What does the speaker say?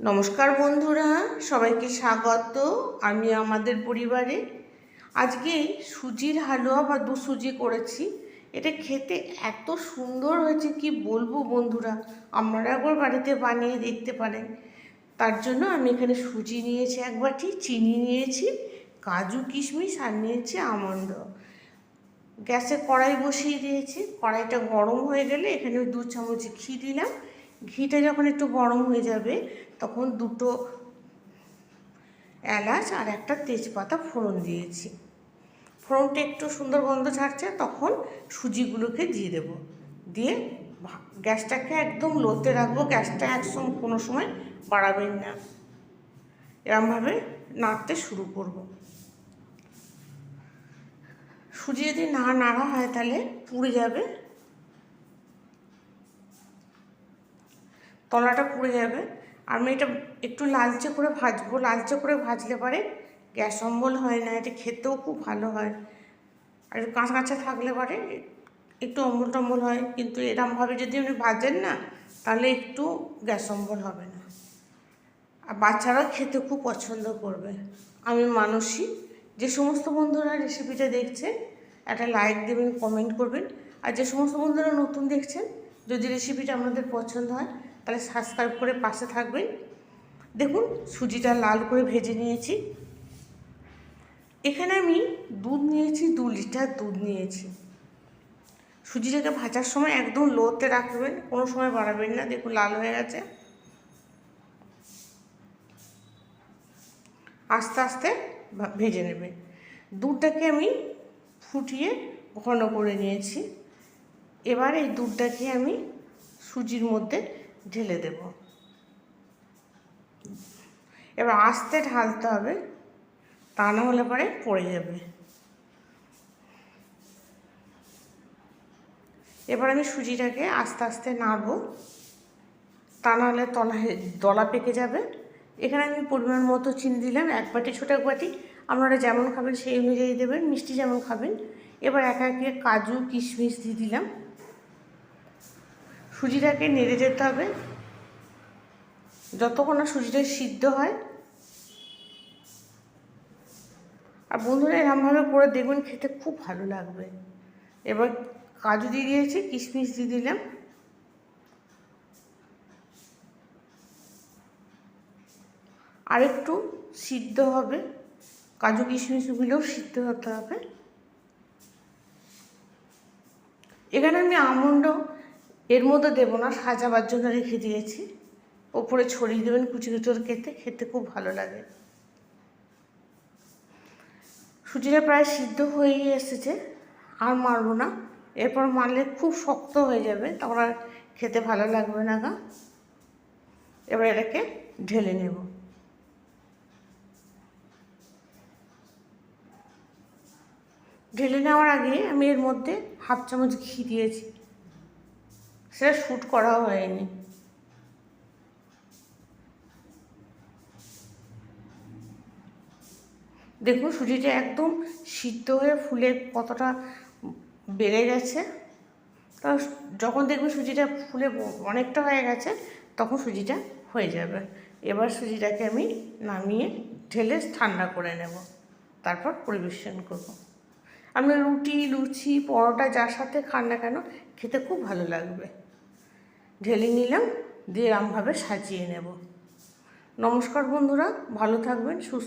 নমস্কার বন্ধুরা, সবাইকে স্বাগত আমি আমাদের পরিবারে। আজকে সুজির হালুয়া বা দু সুজি করেছি। এটা খেতে এত সুন্দর হয়েছে, কি বলব বন্ধুরা? আপনারা একবার বাড়িতে বানিয়ে দেখতে পারেন। তার জন্য আমি এখানে সুজি নিয়েছি এক বাটি, চিনি নিয়েছি, কাজু কিশমিশ আর নিয়েছি আমন্ড। গ্যাসে কড়াই বসিয়ে দিয়েছি। কড়াইটা গরম হয়ে গেলে এখানে দু চামচ ঘি দিলাম। ঘিটা যখন একটু গরম হয়ে যাবে তখন দুটো এলাচ আর একটা তেজপাতা ফোড়ন দিয়েছি। ফোড়নটা একটু সুন্দর গন্ধ ছাড়ছে, তখন সুজিগুলোকে দিয়ে দেবো। দিয়ে গ্যাসটাকে একদম লোতে রাখব, গ্যাসটা একদম কোনো সময় বাড়াবেন না। এরমভাবে নাড়তে শুরু করব। সুজি যদি না নাড়া হয় তাহলে পুড়ে যাবে। তলাটা পুড়ে যাবে। আমি এটা একটু লালচে করে ভাজবো। লালচে করে ভাজলে পরে গ্যাস অম্বল হয় না, এটা খেতেও খুব ভালো হয়। আর কাঁচা কাঁচা থাকলে পরে একটু অম্বল টম্বল হয়। কিন্তু এরমভাবে যদি আপনি ভাজেন না, তাহলে একটু গ্যাস অম্বল হবে না। আর বাচ্চারাও খেতে খুব পছন্দ করবে। আমি মানসী। যে সমস্ত বন্ধুরা রেসিপিটা দেখছেন একটা লাইক দেবেন কমেন্ট করবেন। আর যে সমস্ত বন্ধুরা নতুন দেখছেন, যদি রেসিপিটা আপনাদের পছন্দ হয় তাহলে সাবস্ক্রাইব করে পাশে থাকবেন। দেখুন, সুজিটা লাল করে ভেজে নিয়েছি। এখানে আমি দুধ নিয়েছি, দু লিটার দুধ নিয়েছি। সুজিটাকে ভাজার সময় একদম লোতে রাখবেন, কোনো সময় বাড়াবেন না। দেখুন, লাল হয়ে গেছে। আস্তে আস্তে ভেজে নেবে দুধটাকে আমি ফুটিয়ে ঘন করে নিয়েছি। এবার এই দুধটাকে আমি সুজির মধ্যে ঢেলে দেব। এবার আস্তে ঢালতে হবে, তা না হলে পরে পড়ে যাবে। এবার আমি সুজিটাকে আস্তে আস্তে নাড়বো, তা নাহলে তলা দলা পেকে যাবে। এখানে আমি পরিমাণ মতো চিনি দিলাম, এক বাটি, ছোটো এক বাটি। আপনারা যেমন খাবেন সেই অনুযায়ী দেবেন, মিষ্টি যেমন খাবেন। এবার একা একে কাজু, কিশমিশ দিয়ে দিলাম। সুজিটাকে নেড়ে যেতে হবে। যতক্ষণ না সুজিটা সিদ্ধ হয়। আর বন্ধুরা, এরমভাবে করে দেখবেন খেতে খুব ভালো লাগবে। এবার কাজু দিয়ে দিয়েছি, কিশমিশ দিয়ে দিলাম। আর একটু সিদ্ধ হবে। কাজু, কিশমিশগুলোও সিদ্ধ হতে হবে। এখানে আমি আমন্ড এর মধ্যে দেবো না, সাজাবার জন্য রেখে দিয়েছি। ওপরে ছড়িয়ে দেবেন কুচি কুচি করে খেতে খেতে খুব ভালো লাগে। সুজিটা প্রায় সিদ্ধ হয়েই এসেছে, আর মারবো না। এরপর মারলে খুব শক্ত হয়ে যাবে, তখন আর খেতে ভালো লাগবে না গা। এবার এটাকে ঢেলে নেব। ঢেলে নেওয়ার আগে আমি এর মধ্যে হাফ চামচ ঘি দিয়েছি। সেটা শ্যুট করা হয়নি। দেখুন, সুজিটা একদম সিদ্ধ হয়ে ফুলে কতটা বেড়ে গেছে। তা যখন দেখবে সুজিটা ফুলে অনেকটা হয়ে গেছে, তখন সুজিটা হয়ে যাবে। এবার সুজিটাকে আমি নামিয়ে ঢেলে ঠান্ডা করে নেব। তারপর পরিবেশন করব। আপনি রুটি, লুচি, পরোটা যার সাথে খান না কেন, খেতে খুব ভালো লাগবে। ঢেলে নিলাম দিয়ে এরমভাবে সাজিয়ে নেব। নমস্কার বন্ধুরা ভালো থাকবেন সুস্থ